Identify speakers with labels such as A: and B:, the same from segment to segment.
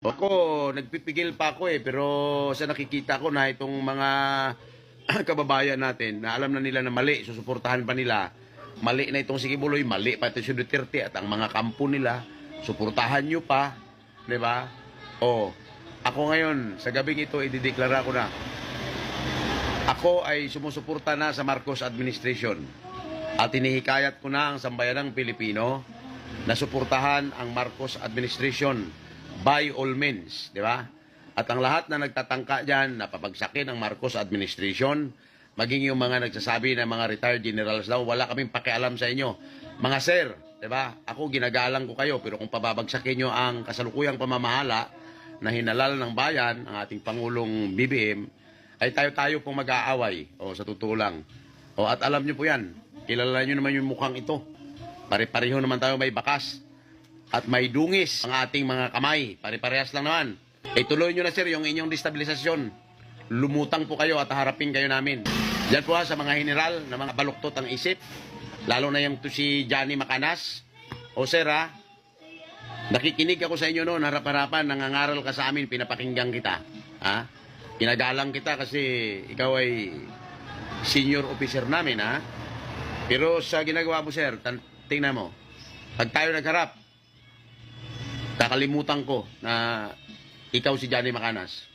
A: Ako, nagpipigil pa ako eh, pero sa nakikita ko na itong mga kababayan natin na alam na nila na mali, susuportahan pa nila, mali na itong si Kibuloy, mali pa ito si Duterte at ang mga kampo nila, suportahan nyo pa, di ba? O, ako ngayon, sa gabing ito, idideklara ko na, ako ay sumusuporta na sa Marcos administration at inihikayat ko na ang sambayanang Pilipino na suportahan ang Marcos administration by all means, di ba? At ang lahat na nagtatangka dyan na papagsakin ang Marcos administration, maging yung mga nagsasabi na mga retired generals daw, wala kaming pakialam sa inyo. Mga sir, di ba? Ako ginagalang ko kayo, pero kung pababagsakin nyo ang kasalukuyang pamamahala na hinalal ng bayan, ang ating Pangulong BBM, ay tayo-tayo pong mag-aaway. O, sa totoo lang. O, at alam nyo po yan, kilala nyo naman yung mukhang ito. Pare-pareho naman tayo may bakas. At may dungis ang ating mga kamay. Pare-parehas lang naman. Eh, tuloy nyo na sir yung inyong destabilisasyon. Lumutang po kayo at harapin kayo namin. Yan po ha, sa mga general na mga baluktot ang isip. Lalo na yung to si Johnny Macanas. O sir ha, nakikinig ako sa inyo noon, harap-harapan, nangangaral ka sa amin, pinapakinggan kita. Ha? Kinagalang kita kasi ikaw ay senior officer namin, ha? Pero sa ginagawa mo, sir, tingnan mo. Pag tayo nagharap, kakalimutan ko na ikaw si Johnny Macanas.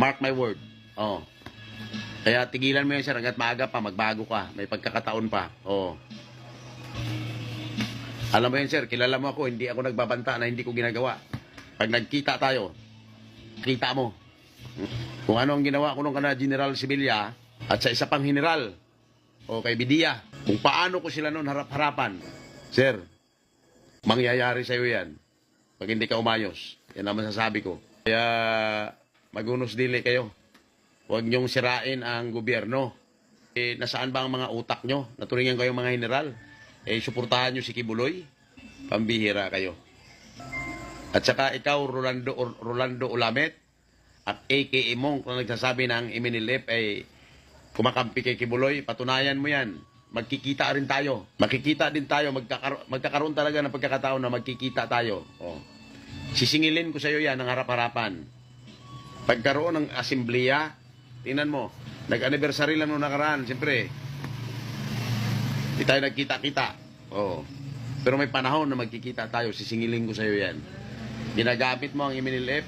A: Mark my word. Oh. Kaya tigilan mo yan, sir, hanggat maaga pa, magbago ka. May pagkakataon pa. Oh. Alam mo yan, sir, kilala mo ako, hindi ako nagbabanta na hindi ko ginagawa. Pag nagkita tayo, kita mo. Kung ano ang ginawa ko nung kana General Sibilia at sa isa pang general o kay Bidia, kung paano ko sila noon harap-harapan. Sir, mangyayari sa'yo yan pag hindi ka umayos. Yan ang masasabi ko. Kaya magunos dili kayo. Huwag niyong sirain ang gobyerno. Eh, nasaan ba ang mga utak nyo? Naturingan kayo mga general. Eh, suportahan nyo si Kibuloy. Pambihira kayo. At saka ikaw, Rolando, Rolando Ulamet, at AKA Monk na nagsasabi ng Iminilip ay kumakampi kay Kibuloy, patunayan mo yan. Magkikita rin tayo. Makikita din tayo. Magkakaro- magkakaroon talaga ng pagkakataon na magkikita tayo. Oh. Sisingilin ko sa iyo yan ng harap-harapan. Pagkaroon ng asembleya, tingnan mo, nag-anniversary lang nung nakaraan, siyempre, di tayo nagkita-kita. Oh. Pero may panahon na magkikita tayo, sisingilin ko sa iyo yan. Ginagamit mo ang Iminilip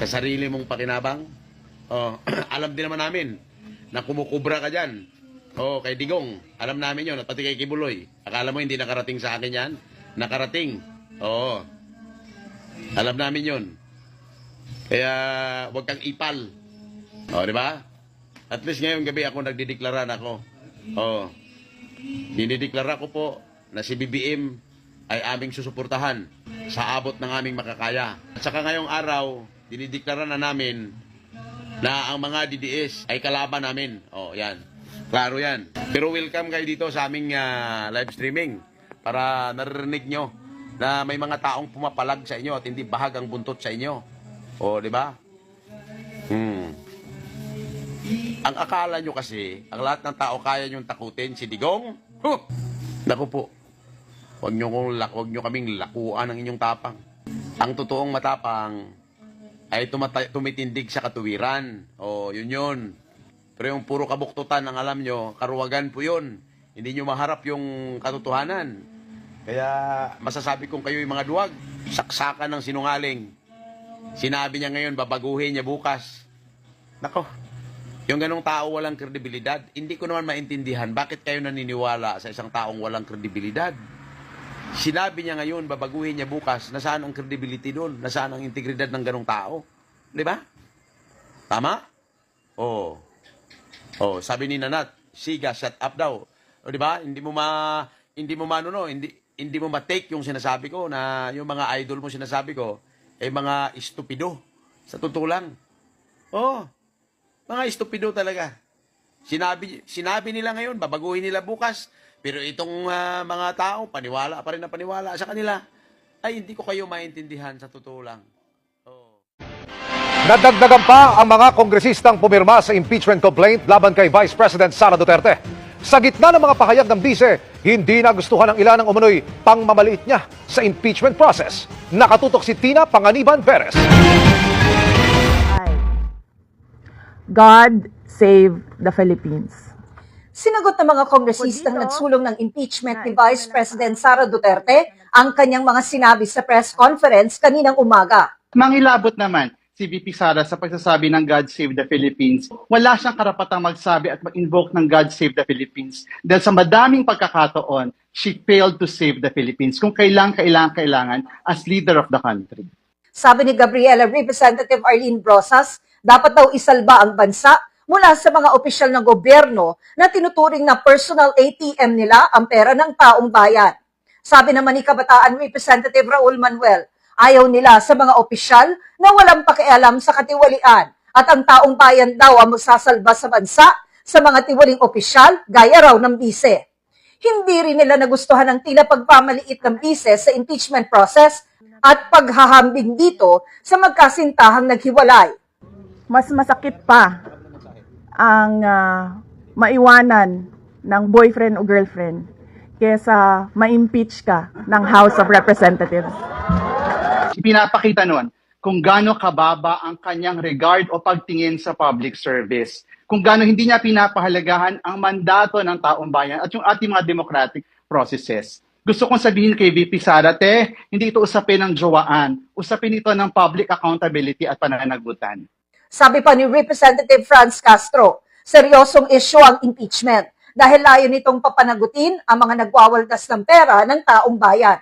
A: sa sarili mong pakinabang. Oh, alam din naman namin na kumukubra ka dyan. Oh, kay Digong, alam namin yon at pati kay Kibuloy. Akala mo hindi nakarating sa akin yan? Nakarating. Oo. Alam namin yon. Kaya, huwag kang ipal. O, di ba? At least ngayong gabi ako nagdideklara na ako. O, dinideklara ko po na si BBM ay aming susuportahan sa abot ng aming makakaya. At saka ngayong araw, dinideklara na namin na ang mga DDS ay kalaban namin. O, yan. Klaro yan. Pero welcome kayo dito sa aming ah, live streaming para naririnig nyo na may mga taong pumapalag sa inyo at hindi bahag ang buntot sa inyo. O, di ba? Hmm. Ang akala nyo kasi, ang lahat ng tao kaya nyong takutin, si Digong? Huh! Naku po, huwag nyo, kong, huwag nyo kaming lakuan ng inyong tapang. Ang totoong matapang ay tumata- tumitindig sa katuwiran. O, yun yun. Pero yung puro kabuktutan, ang alam nyo, karuwagan po yun. Hindi nyo maharap yung katotohanan. Kaya masasabi kong kayo yung mga duwag. Saksakan ng sinungaling. Sinabi niya ngayon, babaguhin niya bukas. Nako, yung ganong tao walang kredibilidad, hindi ko naman maintindihan bakit kayo naniniwala sa isang taong walang kredibilidad. Sinabi niya ngayon, babaguhin niya bukas, nasaan ang credibility doon? Nasaan ang integridad ng ganong tao? Di ba? Tama? Oo. Oh, sabi ni Nanat, siga, shut up daw. O di ba? Hindi mo ma hindi mo ma ano, no, hindi hindi mo ma-take yung sinasabi ko na yung mga idol mo sinasabi ko eh mga estupido. Sa totoo lang. Oh. Mga estupido talaga. Sinabi sinabi nila ngayon, babaguhin nila bukas. Pero itong ah, mga tao, paniwala pa rin na paniwala sa kanila. Ay, hindi ko kayo maintindihan sa totoo lang. Oh.
B: Nadagdagan pa ang mga kongresistang pumirma sa impeachment complaint laban kay Vice President Sara Duterte. Sa gitna ng mga pahayag ng bise, Hindi nagustuhan ng ilan ng umunoy pangmamaliit niya sa impeachment process. Nakatutok si Tina Panganiban Perez.
C: God save the Philippines.
D: Sinagot ng mga kongresistang nagsulong ng impeachment ni Vice President Sara Duterte ang kanyang mga sinabi sa press conference kaninang umaga.
E: Mangilabot naman si VP Sara sa pagsasabi ng God Save the Philippines. Wala siyang karapatang magsabi at mag-invoke ng God Save the Philippines dahil sa madaming pagkakataon, she failed to save the Philippines kung kailang, kailangan, kailangan as leader of the country.
D: Sabi ni Gabriela Representative Arlene Brosas, dapat daw isalba ang bansa mula sa mga opisyal ng gobyerno na tinuturing na personal ATM nila ang pera ng taong bayan. Sabi naman ni Kabataan Representative Raul Manuel, ayaw nila sa mga opisyal na walang pakialam sa katiwalian at ang taong bayan daw ang magsasalba sa bansa sa mga tiwaling opisyal gaya raw ng bise. Hindi rin nila nagustuhan ang tila pagpamaliit ng bise sa impeachment process at paghahambing dito sa magkasintahang naghiwalay.
C: Mas masakit pa ang ah, maiwanan ng boyfriend o girlfriend kesa ma-impeach ka ng House of Representatives.
E: Pinapakita nun kung gaano kababa ang kanyang regard o pagtingin sa public service. Kung gaano hindi niya pinapahalagahan ang mandato ng taong bayan at yung ating mga democratic processes. Gusto kong sabihin kay VP Sara, te, hindi ito usapin ng jowaan. Usapin ito ng public accountability at pananagutan.
D: Sabi pa ni Representative Franz Castro, seryosong issue ang impeachment dahil layo nitong papanagutin ang mga nagwawaldas ng pera ng taong bayan.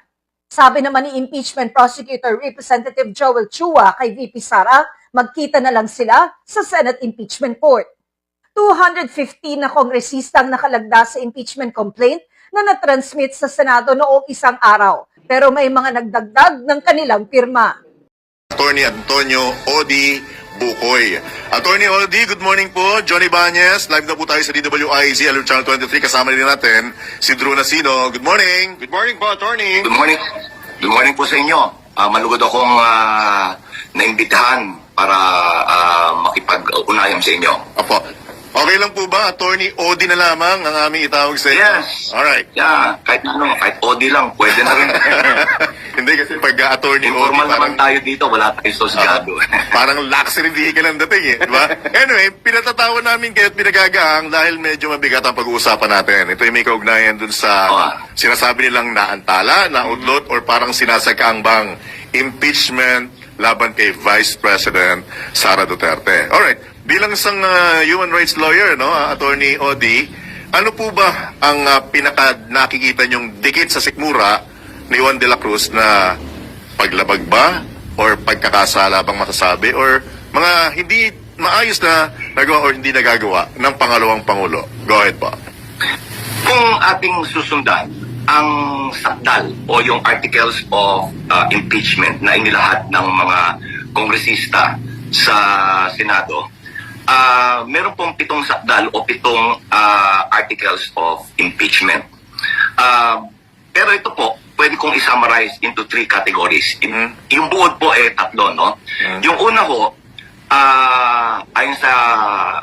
D: Sabi naman ni impeachment prosecutor Representative Joel Chua kay VP Sara, magkita na lang sila sa Senate Impeachment Court. 215 na kongresistang nakalagda sa impeachment complaint na natransmit sa Senado noong isang araw. Pero may mga nagdagdag ng kanilang pirma.
F: Attorney Antonio Odi Bukoy. Attorney Odi, good morning po. Johnny Banyes, live na po tayo sa DWIZ, Alert Channel 23. Kasama din natin si Drew Nasino. Good morning. Good morning po, Attorney.
G: Good morning. Good morning po sa inyo. Ah, malugod akong ah, naimbitahan para ah, makipag-unayam sa inyo.
F: Apo. Okay lang po ba, Attorney Odi na lamang ang aming itawag sa inyo?
G: Yes.
F: Alright.
G: Yeah, kahit ano, kahit OD lang, pwede na rin.
F: Hindi kasi pag uh, Attorney Odi,
G: Informal
F: parang,
G: naman tayo dito, wala tayong sosgado.
F: parang luxury vehicle ang dating eh. Di ba? anyway, pinatatawa namin kayo at pinagagaang dahil medyo mabigat ang pag-uusapan natin. Ito yung may kaugnayan dun sa
G: Oo.
F: sinasabi nilang naantala, naudlot, or parang sinasagaang bang impeachment laban kay Vice President Sara Duterte. Alright, bilang isang uh, human rights lawyer, no, uh, Attorney Odi, ano po ba ang uh, pinaka nakikita niyong dikit sa sikmura ni Juan de la Cruz na paglabag ba or pagkakasala bang masasabi or mga hindi maayos na nagawa or hindi nagagawa ng pangalawang pangulo? Go ahead po.
G: Kung ating susundan ang sakdal o yung articles of uh, impeachment na inilahat ng mga kongresista sa Senado, ah meron pong pitong sakdal o pitong ah, articles of impeachment. Ah, pero ito po, pwede kong i-summarize into three categories.
F: Mhm.
G: Yung buod po eh tatlo, no?
F: Mhm.
G: Yung una ho, ah ayon sa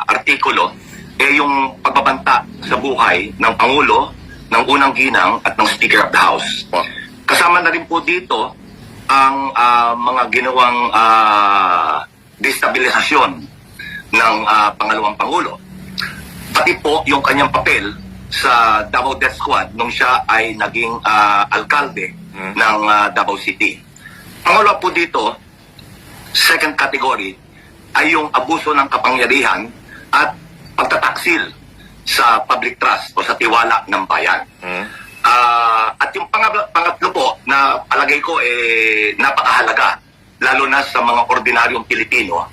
G: artikulo, eh yung pagbabanta sa buhay ng Pangulo, ng unang ginang at ng Speaker of the House. Kasama na rin po dito ang ah, mga ginawang ah, destabilisasyon ng ah, pangalawang Pangulo. Pati po yung kanyang papel sa Davao Death Squad nung siya ay naging ah, alkalde
F: Hmm.
G: ng ah, Davao City. Pangalawa po dito, second category, ay yung abuso ng kapangyarihan at pagtataksil sa public trust o sa tiwala ng bayan.
F: Hmm?
G: Ah, at yung pangatlo po na palagay ko eh napakahalaga lalo na sa mga ordinaryong Pilipino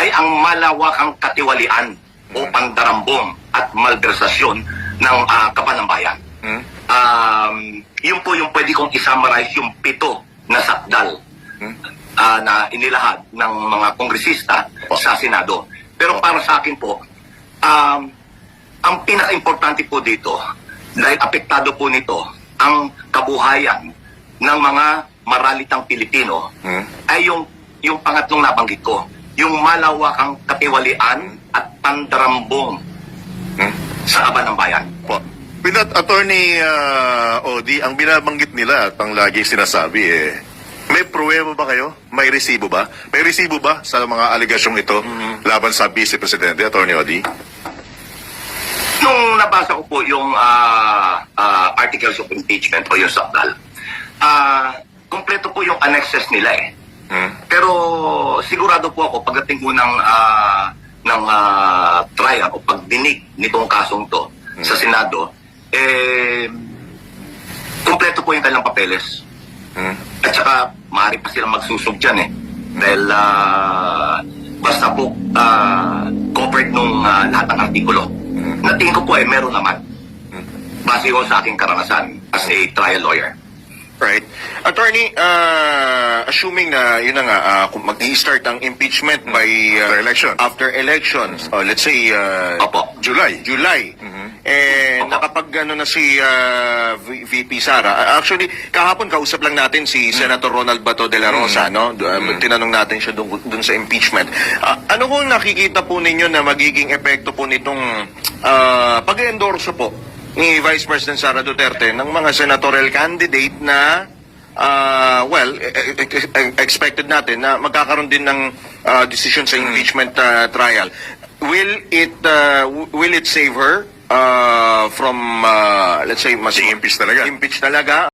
G: ay ang malawakang katiwalian o pandarambong at malversasyon ng uh, kapanambayan.
F: Hmm?
G: Um, yun po yung pwede kong isummarize yung pito na sakdal
F: Hmm?
G: ah, na inilahad ng mga kongresista sa Senado. Pero para sa akin po, um, ang pinaka-importante po dito, dahil apektado po nito ang kabuhayan ng mga maralitang Pilipino,
F: Hmm?
G: ay yung, yung pangatlong nabanggit ko, yung malawakang katiwalian at pandarambong
F: Hmm?
G: sa kaban ng bayan.
F: Po.
H: With that, Attorney uh, Odi, ang binabanggit nila at ang lagi sinasabi eh, may pruweba ba kayo? May resibo ba? May resibo ba sa mga aligasyong ito laban sa Vice Presidente, Attorney Odi?
G: Nung nabasa ko po yung ah, ah, articles of impeachment o yung sakdal, ah, kompleto po yung annexes nila eh.
H: Hmm?
G: Pero sigurado po ako pagdating po ng ah, ng ah, trial o pagdinig nitong kasong to sa Senado, eh kompleto po yung kanilang papeles.
H: Hmm?
G: At saka maaari pa silang magsusog dyan eh. Dahil ah, basta po ah, covered nung ah, lahat ng artikulo. Na tingin ko po eh meron naman. Base ko sa aking karanasan as a trial lawyer.
H: Right. Attorney, uh, assuming na yun na nga, uh, kung mag-i-start ang impeachment by uh, after election. After elections, uh, let's say uh,
G: Opo.
H: July. July. Eh
G: Opo.
H: nakapag ano na si uh, VP Sara. Uh, actually, kahapon kausap lang natin si Senator Ronald Bato de la Rosa, no? Du- um, Tinanong natin siya dun, dun sa impeachment. Ah, ano kung nakikita po ninyo na magiging epekto po nitong uh, pag-endorso po ni Vice President Sara Duterte ng mga senatorial candidate na ah, well, e- e- e- expected natin na magkakaroon din ng ah, decision sa impeachment ah, trial. Will it w- will it save her ah, from ah, let's say mas impeach talaga? Impeach talaga